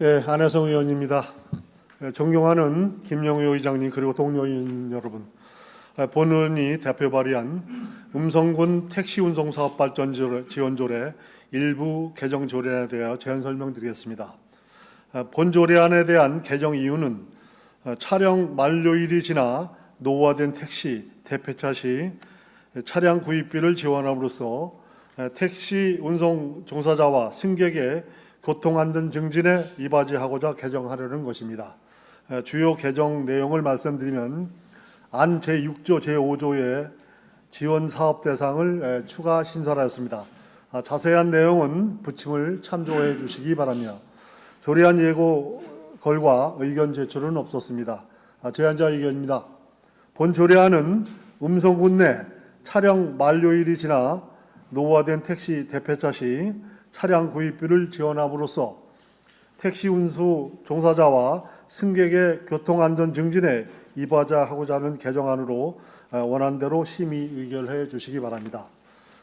예, 안혜성 의원입니다. 예, 존경하는 김영우 의장님 그리고 동료 의원 여러분, 예, 본의원이 대표 발의한 음성군 택시 운송 사업 발전 조- 지원 조례 일부 개정 조례에 대하여 제안 설명드리겠습니다. 예, 본 조례안에 대한 개정 이유는 어, 촬영 만료일이 지나 노후화된 택시 대폐차 시 차량 구입비를 지원함으로써 에, 택시 운송 종사자와 승객의 교통 안전 증진에 이바지하고자 개정하려는 것입니다. 에, 주요 개정 내용을 말씀드리면 안 제6조 제5조의 지원 사업 대상을 에, 추가 신설하였습니다. 아, 자세한 내용은 부침을 참조해 주시기 바랍니다. 조례안 예고 걸과 의견 제출은 없었습니다. 아, 제안자 의견입니다. 본 조례안은 음성군 내 차량 만료일이 지나 노후화된 택시 대폐차 시 차량 구입비를 지원함으로써 택시 운수 종사자와 승객의 교통 안전 증진에 이바지하고자 하는 개정안으로 어, 원안대로 심의 의결해 주시기 바랍니다.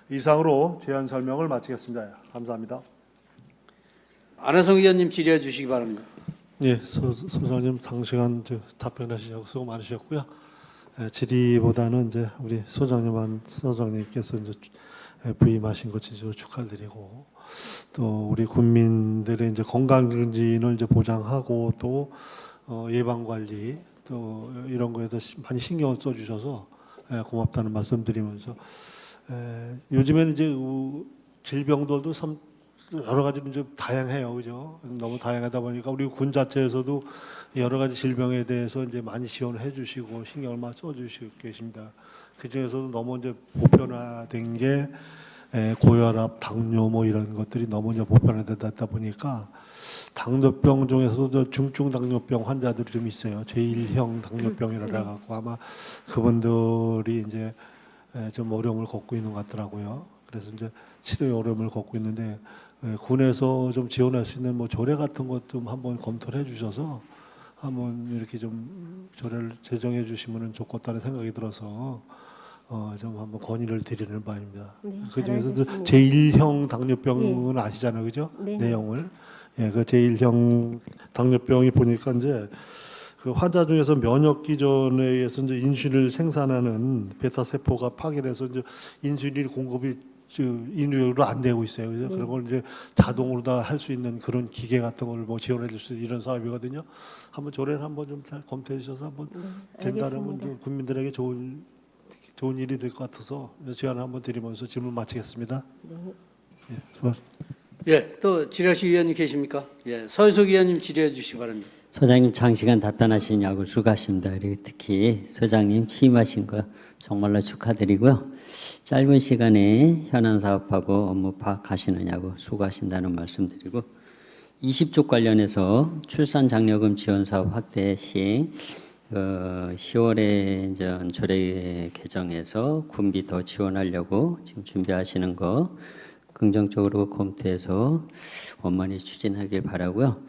이상으로 제안 설명을 마치겠습니다. 감사합니다. 안하성 의원님 질의해 주시기 바랍니다. 예, 소, 소장님 장시간 저 답변하시고 수고 많으셨고요. 에, 질의보다는 이제 우리 소장님한 소장님께서 이제 에, 부임하신 것 진심으로 축하드리고 또 우리 국민들의 이제 건강 증진을 이제 보장하고 또 어, 예방 관리 또 이런 거에도 시- 많이 신경을 써주셔서 에, 고맙다는 말씀드리면서 에, 요즘에는 이제 우- 질병들도 참 여러 가지로 좀 다양해요, 그죠? 너무 다양하다 보니까 우리 군 자체에서도 여러 가지 질병에 대해서 이제 많이 지원을 해주시고 신경을 많이 써주시고 계십니다. 그 중에서도 너무 이제 보편화된 게 에, 고혈압, 당뇨 뭐 이런 것들이 너무 이제 보편화되다 보니까 당뇨병 중에서도 저 중증 당뇨병 환자들이 좀 있어요. 제1형 당뇨병이라 갖고 아마 그분들이 이제 에, 좀 어려움을 겪고 있는 것 같더라고요. 그래서 이제 치료에 어려움을 겪고 있는데 에, 군에서 좀 지원할 수 있는 뭐 조례 같은 것 좀 한번 검토를 해주셔서 한번 이렇게 좀 조례를 제정해 주시면 좋겠다는 생각이 들어서 어, 좀 한번 건의를 드리는 바입니다. 네, 그잘 중에서도 알겠습니다. 제1형 당뇨병은 아시잖아요, 그죠? 네. 내용을. 예, 그 제1형 당뇨병이 보니까 이제 그 환자 중에서 면역 기전에 의해서 이제 인슐린을 생산하는 베타 세포가 파괴돼서 이제 인슐린 공급이 저 인류로 안 되고 있어요. 그죠? 네. 그런 걸 이제 자동으로 다 할 수 있는 그런 기계 같은 걸 뭐 지원해 줄 수 있는 이런 사업이거든요. 한번 조례를 한번 좀 잘 검토해 주셔서 한번 네, 된다면 국민들에게 좋은 좋은 일이 될 것 같아서 제안을 한번 드리면서 질문 마치겠습니다. 네. 예, 수고하셨습니다. 예, 또 질의하실 의원님 계십니까? 예, 서현석 의원님 질의해 주시기 바랍니다. 소장님 장시간 답변하시냐고 수고하십니다. 그리고 특히 소장님 취임하신 거 정말로 축하드리고요. 짧은 시간에 현안 사업하고 업무 파악하시느냐고 수고하신다는 말씀드리고 20조 관련해서 출산 장려금 지원 사업 확대 시 어, 10월에 이제 조례 개정해서 군비 더 지원하려고 지금 준비하시는 거 긍정적으로 검토해서 원만히 추진하길 바라고요.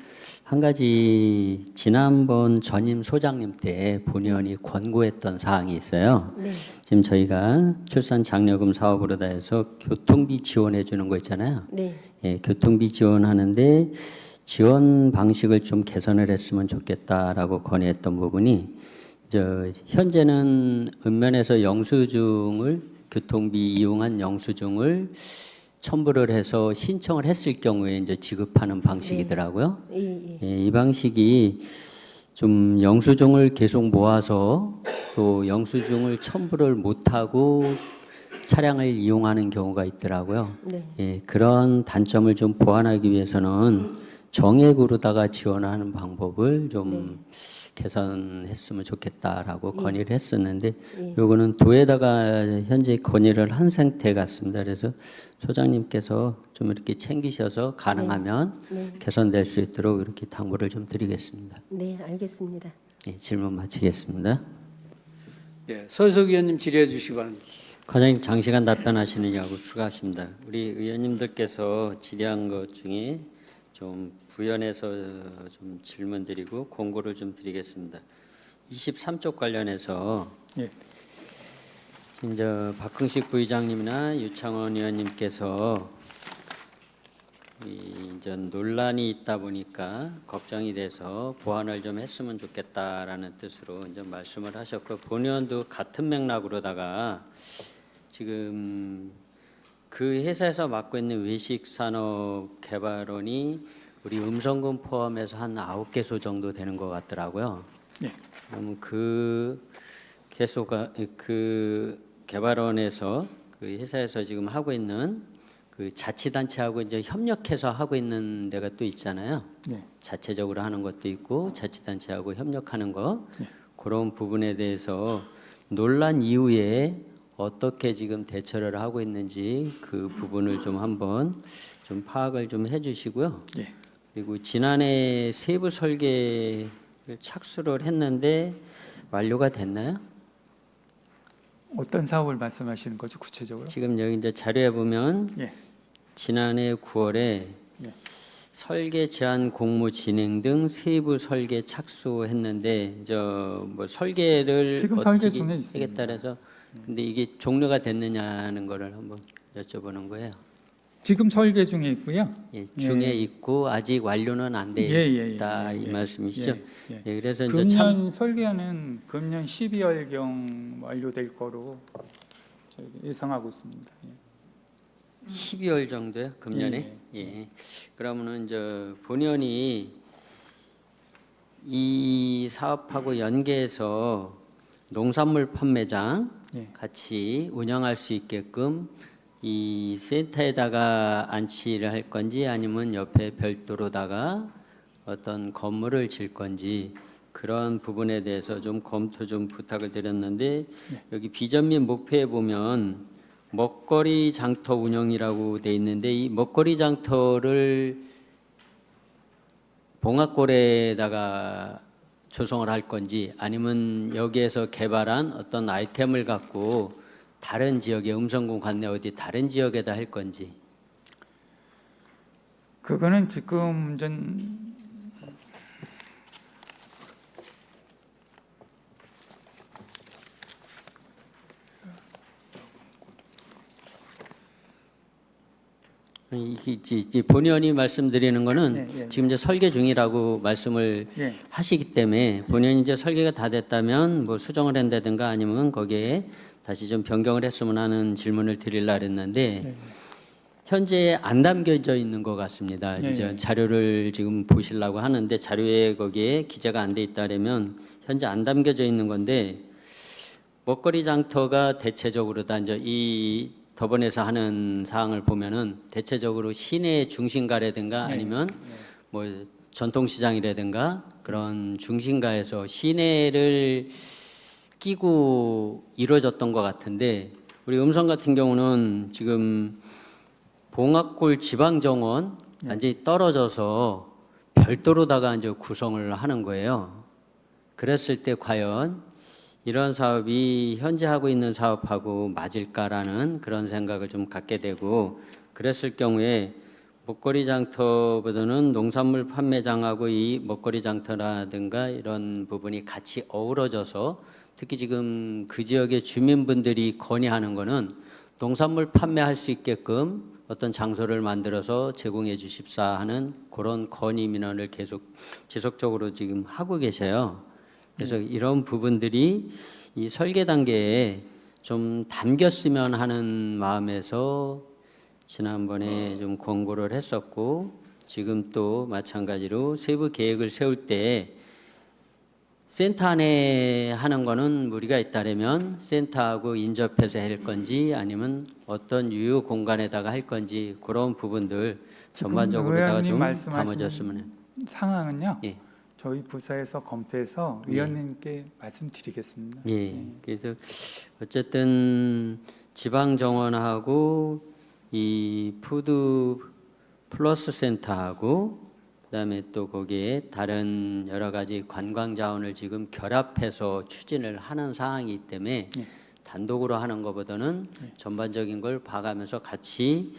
한 가지 지난번 전임 소장님 때 본의원이 권고했던 사항이 있어요. 네. 지금 저희가 출산 장려금 사업으로 다 해서 교통비 지원해 주는 거 있잖아요. 네. 예, 교통비 지원하는데 지원 방식을 좀 개선을 했으면 좋겠다라고 건의했던 부분이 저 현재는 읍면에서 영수증을 교통비 이용한 영수증을 첨부를 해서 신청을 했을 경우에 이제 지급하는 방식이더라고요. 예, 예. 예, 이 방식이 좀 영수증을 계속 모아서 또 영수증을 첨부를 못하고 차량을 이용하는 경우가 있더라고요. 네. 예, 그런 단점을 좀 보완하기 위해서는 정액으로다가 지원하는 방법을 좀 개선했으면 좋겠다라고 건의를 했었는데 예. 요거는 도에다가 현재 건의를 한 상태 같습니다. 그래서 소장님께서 좀 이렇게 챙기셔서 가능하면 네. 개선될 수 있도록 이렇게 당부를 좀 드리겠습니다. 네, 알겠습니다. 예, 질문 마치겠습니다. 예, 서현석 의원님 질의해 주시기 바랍니다. 과장님 장시간 답변하시느냐고 수고하십니다. 우리 의원님들께서 질의한 것 중에 좀 부연해서 좀 질문드리고 공고를 좀 드리겠습니다. 23쪽 관련해서 예. 이제 박흥식 부의장님이나 유창원 의원님께서 이 이제 논란이 있다 보니까 걱정이 돼서 보완을 좀 했으면 좋겠다라는 뜻으로 이제 말씀을 하셨고 본의원도 같은 맥락으로다가 지금 그 회사에서 맡고 있는 외식 산업 개발원이 우리 음성군 포함해서 한 아홉 개소 정도 되는 것 같더라고요. 예. 그럼 그 개소가 그 개발원에서 그 회사에서 지금 하고 있는 그 자치단체하고 이제 협력해서 하고 있는 데가 또 있잖아요. 네. 자체적으로 하는 것도 있고 자치단체하고 협력하는 거 네. 그런 부분에 대해서 논란 이후에 어떻게 지금 대처를 하고 있는지 그 부분을 좀 한번 좀 파악을 좀 해주시고요. 예. 그리고 지난해 세부 설계를 착수를 했는데 완료가 됐나요? 어떤 사업을 말씀하시는 거죠 구체적으로? 지금 여기 이제 자료에 보면 예. 지난해 9월에 예. 설계 제안 공모 진행 등 세부 설계 착수했는데 저 뭐 설계를 지금 설계 중에 있습니다. 그래서 근데 이게 종료가 됐느냐는 거를 한번 여쭤보는 거예요. 지금 설계 중에 있고요. 예, 중에 예. 있고 아직 완료는 안 예, 예, 됐다 예, 이 예. 말씀이시죠? 예, 예. 예, 그래서 이제 참 금년 설계는 금년 12월경 완료될 거로 예상하고 있습니다. 예. 12월 정도요 금년에 예. 그러면은 저 본연이 이 사업하고 연계해서 농산물 판매장 예. 같이 운영할 수 있게끔 이 센터에다가 안치를 할 건지 아니면 옆에 별도로다가 어떤 건물을 질 건지 그런 부분에 대해서 좀 검토 좀 부탁을 드렸는데 여기 비전 및 목표에 보면 먹거리 장터 운영이라고 돼 있는데 이 먹거리 장터를 봉합골에다가 조성을 할 건지 아니면 여기에서 개발한 어떤 아이템을 갖고 다른 지역에 음성군 관내 어디 다른 지역에다 할 건지. 그거는 지금 전 이게 본의원이 말씀드리는 거는 예, 예. 지금 이제 설계 중이라고 말씀을 예. 하시기 때문에 본인이 이제 설계가 다 됐다면 뭐 수정을 한다든가 아니면 거기에 다시 좀 변경을 했으면 하는 질문을 드리려 했는데 예. 현재 안 담겨져 있는 것 같습니다. 예, 이제 예. 자료를 지금 보시려고 하는데 자료에 거기에 기재가 안 돼 있다면 현재 안 담겨져 있는 건데 먹거리 장터가 대체적으로 다 이제 이 법원에서 하는 사항을 보면은 대체적으로 시내 중심가라든가 예. 아니면 뭐 전통시장이라든가 그런 중심가에서 시내를 끼고 이루어졌던 것 같은데 우리 음성 같은 경우는 지금 봉합골 지방정원 완전히 떨어져서 별도로다가 이제 구성을 하는 거예요. 그랬을 때 과연 이런 사업이 현재 하고 있는 사업하고 맞을까라는 그런 생각을 좀 갖게 되고 그랬을 경우에 먹거리 장터보다는 농산물 판매장하고 이 먹거리 장터라든가 이런 부분이 같이 어우러져서 특히 지금 그 지역의 주민분들이 건의하는 거는 농산물 판매할 수 있게끔 어떤 장소를 만들어서 제공해 주십사 하는 그런 건의 민원을 계속 지속적으로 지금 하고 계셔요. 그래서 이런 부분들이 이 설계 단계에 좀 담겼으면 하는 마음에서 지난번에 좀 권고를 했었고 지금 또 마찬가지로 세부 계획을 세울 때 센터 안에 하는 거는 무리가 있다면 센터하고 인접해서 할 건지 아니면 어떤 유효 공간에다가 할 건지 그런 부분들 전반적으로다가 좀 담아졌으면 해. 상황은요. 예. 저희 부서에서 검토해서 예. 위원님께 말씀드리겠습니다. 예. 그래서 어쨌든 지방 정원하고 이 푸드 플러스 센터하고 그다음에 또 거기에 다른 여러 가지 관광 자원을 지금 결합해서 추진을 하는 상황이기 때문에 예. 단독으로 하는 것보다는 전반적인 걸 봐가면서 같이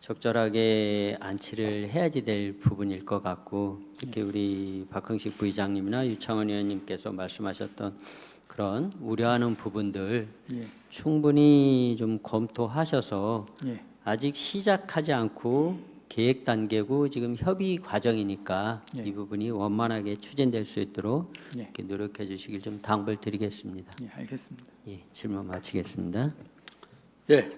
적절하게 안치를 해야지 될 부분일 것 같고 특히 우리 박흥식 부의장님이나 유창원 의원님께서 말씀하셨던 그런 우려하는 부분들 예. 충분히 좀 검토하셔서 예. 아직 시작하지 않고 계획 단계고 지금 협의 과정이니까 예. 이 부분이 원만하게 추진될 수 있도록 예. 이렇게 노력해 주시길 좀 당부를 드리겠습니다. 예, 알겠습니다. 예, 질문 마치겠습니다. 예,